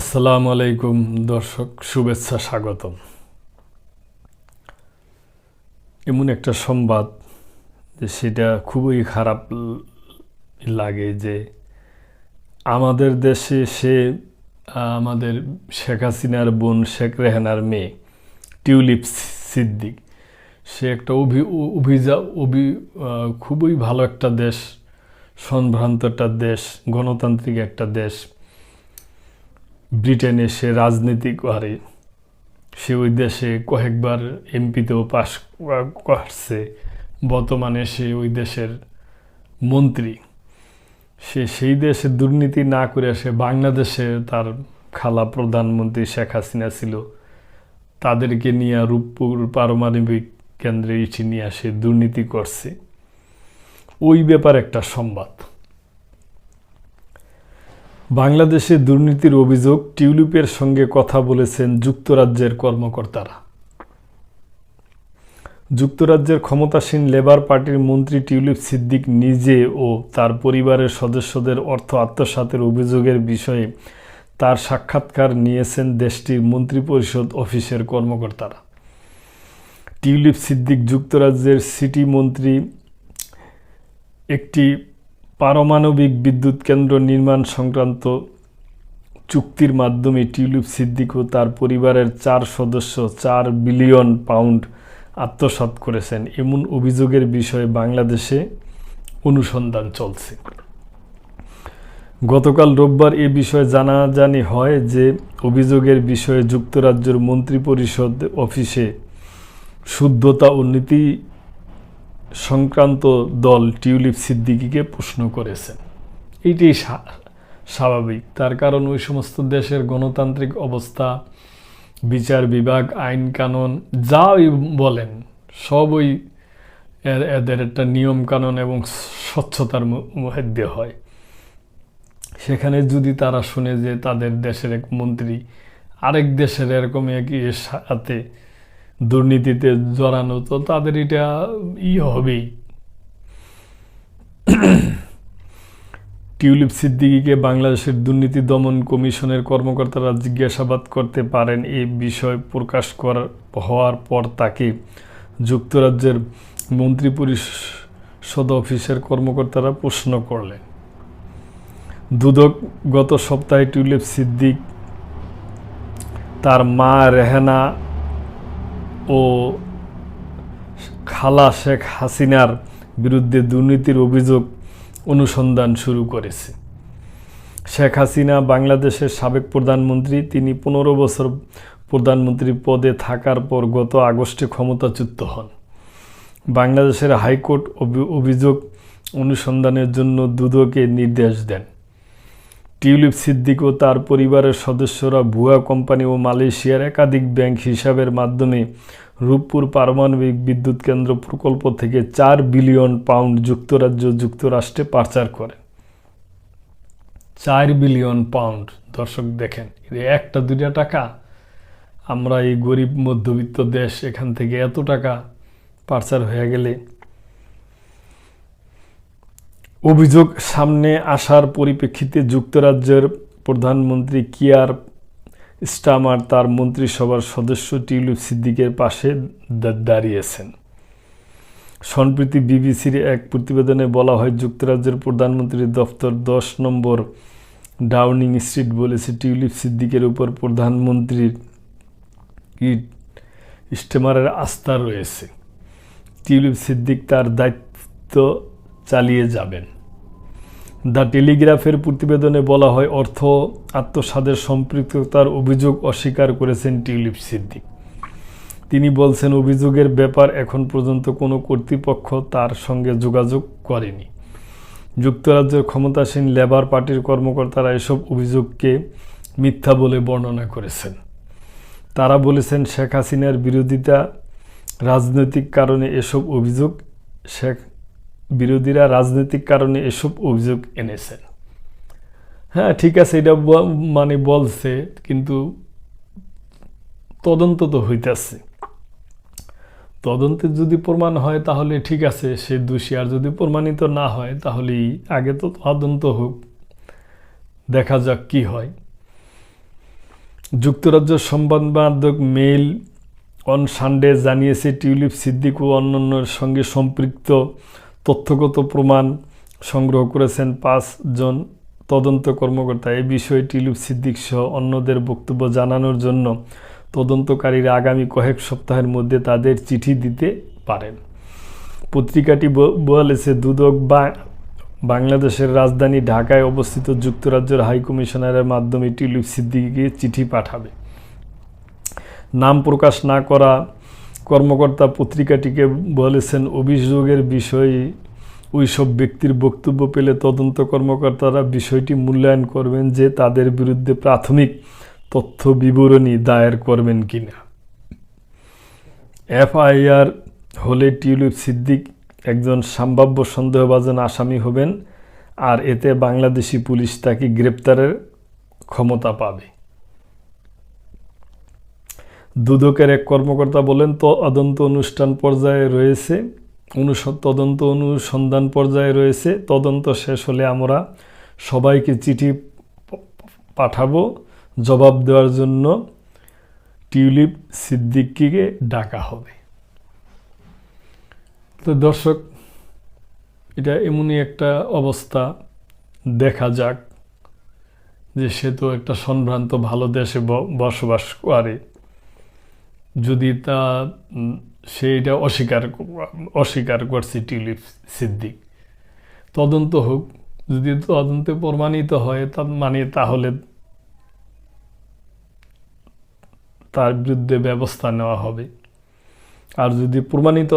আসসালামু আলাইকুম দর্শক, শুভেচ্ছা, স্বাগতম। এমন একটা সংবাদ যে সেটা খুবই খারাপ লাগে যে আমাদের দেশে সে, আমাদের শেখ হাসিনার বোন, শেখ রেহানার মেয়ে, টিউলিপ সিদ্দিক। সে একটা অভি, অভিজা, অভি খুবই ভালো একটা দেশ সম্ভ্রান্ত একটা দেশ, গণতান্ত্রিক একটা দেশ। ব্রিটেনে সে রাজনীতি করে সে ওই দেশে কয়েকবার এমপিতেও পাশ করছে। বর্তমানে সে ওই দেশের মন্ত্রী। সে সেই দেশে দুর্নীতি না করে সে বাংলাদেশে তার খালা প্রধানমন্ত্রী শেখ হাসিনা ছিল। তাদেরকে নিয়ে রূপপুর পারমাণবিক কেন্দ্রে ইটি নিয়ে সে দুর্নীতি করছে। ওই ব্যাপার একটা সংবাদ। বাংলাদেশে দুর্নীতির অভিযোগ টিউলিপের সঙ্গে কথা বলেছেন যুক্তরাজ্যের কর্মকর্তারা। যুক্তরাজ্যের ক্ষমতাসীন লেবার পার্টির মন্ত্রী টিউলিপ সিদ্দিক নিজে ও তার পরিবারের সদস্যদের অর্থ আত্মসাতের অভিযোগের বিষয়ে তার সাক্ষাৎকার নিয়েছেন দেশটির মন্ত্রিপরিষদ অফিসের কর্মকর্তারা। টিউলিপ সিদ্দিক যুক্তরাজ্যের সিটি মন্ত্রী একটি পারমাণবিক বিদ্যুৎ কেন্দ্র নির্মাণ সংক্রান্ত চুক্তির মাধ্যমে টিউলিপ সিদ্দিক ও তার পরিবারের চার সদস্য চার বিলিয়ন পাউন্ড আত্মসাৎ করেছেন। এমন অভিযোগের বিষয়ে বাংলাদেশে অনুসন্ধান চলছে। গতকাল রোববার এ বিষয়ে জানাজানি হয় যে, অভিযোগের বিষয়ে যুক্তরাজ্যের মন্ত্রিপরিষদ অফিসে শুদ্ধতা ও নীতি সংক্রান্ত দল টিউলিপ সিদ্দিকিকে প্রশ্ন করেছেন। এইটাই স্বা- স্বাভাবিক। তার কারণ ওই সমস্ত দেশের গণতান্ত্রিক অবস্থা, বিচার বিভাগ, আইন কানুন যা বলেন, সব ওই এদের একটা নিয়ম কানুন এবং স্বচ্ছতার মধ্যে হয়। সেখানে যদি তারা শুনে যে তাদের দেশের এক মন্ত্রী আরেক দেশের এরকম একই এর সাথে দুর্নীতিতে জড়ানো, তো তাদের এটা ই হবেই। টিউলিপ সিদ্দিকীকে বাংলাদেশের দুর্নীতি দমন কমিশনের কর্মকর্তারা জিজ্ঞাসাবাদ করতে পারেন এই বিষয় প্রকাশ করার হওয়ার পর তাকে। যুক্তরাজ্যের মন্ত্রী পরিষদ অফিসের কর্মকর্তারা প্রশ্ন করলেন। দুদক গত সপ্তাহে টিউলিপ সিদ্দিক তার মা রেহানা ও খালা শেখ হাসিনার বিরুদ্ধে দুর্নীতির অভিযোগ অনুসন্ধান শুরু করেছে। শেখ হাসিনা বাংলাদেশের সাবেক প্রধানমন্ত্রী, তিনি পনেরো বছর প্রধানমন্ত্রী পদে থাকার পর গত আগস্টে ক্ষমতাচ্যুত হন। বাংলাদেশের হাইকোর্ট অভি- অভিযোগ অনুসন্ধানের জন্য দুদকে নির্দেশ দেন। টিউলিপ সিদ্দিক ও তার পরিবারের সদস্যরা ভুয়া কোম্পানি ও মালয়েশিয়ার একাধিক ব্যাংক হিসাবের মাধ্যমে রূপপুর পারমাণবিক বিদ্যুৎ কেন্দ্র প্রকল্প থেকে চার বিলিয়ন পাউন্ড যুক্তরাজ্য যুক্তরাষ্ট্রে পাচার করে। চার বিলিয়ন পাউন্ড। দর্শক দেখেন একটা, দুইটা টাকা? আমরা এই গরিব, মধ্যবিত্ত দেশ, এখান থেকে এত টাকা পাচার হয়ে গেলে অভিযোগ সামনে আসার পরিপ্রেক্ষিতে যুক্তরাজ্যের প্রধানমন্ত্রী কিয়ার স্টামার তার মন্ত্রিসভার সদস্য টিউলিপ সিদ্দিকের পাশে দাঁড়িয়েছেন। সম্প্রতি বিবিসির এক প্রতিবেদনে বলা হয়, যুক্তরাজ্যের প্রধানমন্ত্রীর দফতর দশ নম্বর ডাউনিং স্ট্রিট বলেছে, টিউলিপ সিদ্দিকের উপর প্রধানমন্ত্রীর স্টেমারের আস্থা রয়েছে। টিউলিপ সিদ্দিক তার দায়িত্ব চালিয়ে যাবেন। দ্য টেলিগ্রাফের প্রতিবেদনে বলা হয়, অর্থ আত্মসাদের সম্পৃক্ততার অভিযোগ অস্বীকার করেছেন টিউলিপ সিদ্দিক। তিনি বলছেন, অভিযোগের ব্যাপার এখন পর্যন্ত কোনো কর্তৃপক্ষ তার সঙ্গে যোগাযোগ করেনি। যুক্তরাজ্যের ক্ষমতাসীন লেবার পার্টির কর্মকর্তারা এসব অভিযোগকে মিথ্যা বলে বর্ণনা করেছেন। তারা বলেছেন, শেখ হাসিনার বিরোধিতা রাজনৈতিক কারণে এসব অভিযোগ শেখ বিরোধীরা রাজনৈতিক কারণে এসব অভিযোগ এনেছেন। হ্যাঁ ঠিক আছে, এটা মানে বলছে, কিন্তু তদন্ত তো হইতেছে। তদন্তে যদি প্রমাণ হয় তাহলে ঠিক আছে, সে দোষী। আর যদি প্রমাণিত না হয় তাহলেই আগে তো তদন্ত হোক, দেখা যাক কি হয়। যুক্তরাজ্য সংবাদ মাধ্যম মেইল অন সানডে জানিয়েছে, টিউলিপ সিদ্দিক ও অন্যান্যের সঙ্গে সম্পৃক্ত তথ্যগত প্রমাণ সংগ্রহ করেছেন পাঁচজন তদন্ত কর্মকর্তা। এই বিষয়ে টিউলিপ সিদ্দিক সহ অন্যদের বক্তব্য জানানোর জন্য তদন্তকারীরা আগামী কয়েক সপ্তাহের মধ্যে তাদের চিঠি দিতে পারেন। পত্রিকাটি বলেছে, দুদক বা বাংলাদেশের রাজধানী ঢাকায় অবস্থিত যুক্তরাজ্যের হাইকমিশনারের মাধ্যমে টিউলিপ সিদ্দিকিকে চিঠি পাঠাবে। নাম প্রকাশ না করা কর্মকর্তা পত্রিকাটিকে বলেছেন, অভিযোগের বিষয়ে, ওইসব ব্যক্তির বক্তব্য পেলে তদন্ত কর্মকর্তারা বিষয়টি মূল্যায়ন করবেন যে তাদের বিরুদ্ধে প্রাথমিক তথ্য বিবরণী দায়ের করবেন কিনা। এফআইআর হলে টিউলিপ সিদ্দিক একজন সম্ভাব্য সন্দেহভাজন আসামি হবেন, আর এতে বাংলাদেশি পুলিশ তাকে গ্রেপ্তারের ক্ষমতা পাবে। দুদকের এক কর্মকর্তা বলেন, তো তদন্ত অনুষ্ঠান পর্যায়ে রয়েছে তদন্ত অনুসন্ধান পর্যায়ে রয়েছে, তদন্ত শেষ হলে আমরা সবাইকে চিঠি পাঠাবো। জবাব দেওয়ার জন্য টিউলিপ সিদ্দিকিকে ডাকা হবে। তো দর্শক, এটা এমনই একটা অবস্থা, দেখা যাক যে সে তো একটা সম্ভ্রান্ত ভালো দেশে বসবাস করে। যদি তা সে এটা অস্বীকার অস্বীকার করছে টিউলিপ সিদ্দিক। তদন্ত হোক, যদি তদন্তে প্রমাণিত হয় তা মানে তাহলে তার বিরুদ্ধে ব্যবস্থা নেওয়া হবে। আর যদি প্রমাণিত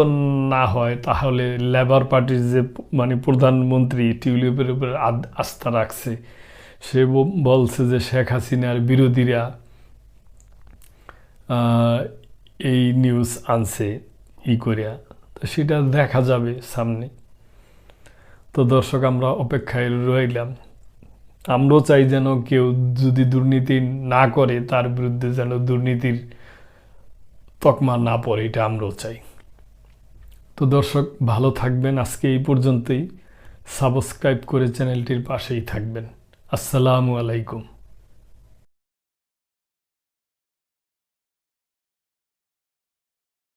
না হয়, তাহলে লেবার পার্টির যে মানে প্রধানমন্ত্রী টিউলিপের উপরে আস্থা রাখছে, সে বলছে যে শেখ হাসিনার বিরোধীরা এই নিউজ আনছে ই করিয়া, তো সেটা দেখা যাবে সামনে। তো দর্শক, আমরা অপেক্ষায় রইলাম। আমরাও চাই যেন কেউ যদি দুর্নীতি না করে, তার বিরুদ্ধে যেন দুর্নীতির তকমা না পড়ে, এটা আমরাও চাই। তো দর্শক, ভালো থাকবেন। আজকে এই পর্যন্তই। সাবস্ক্রাইব করে চ্যানেলটির পাশেই থাকবেন। আসসালামু আলাইকুম।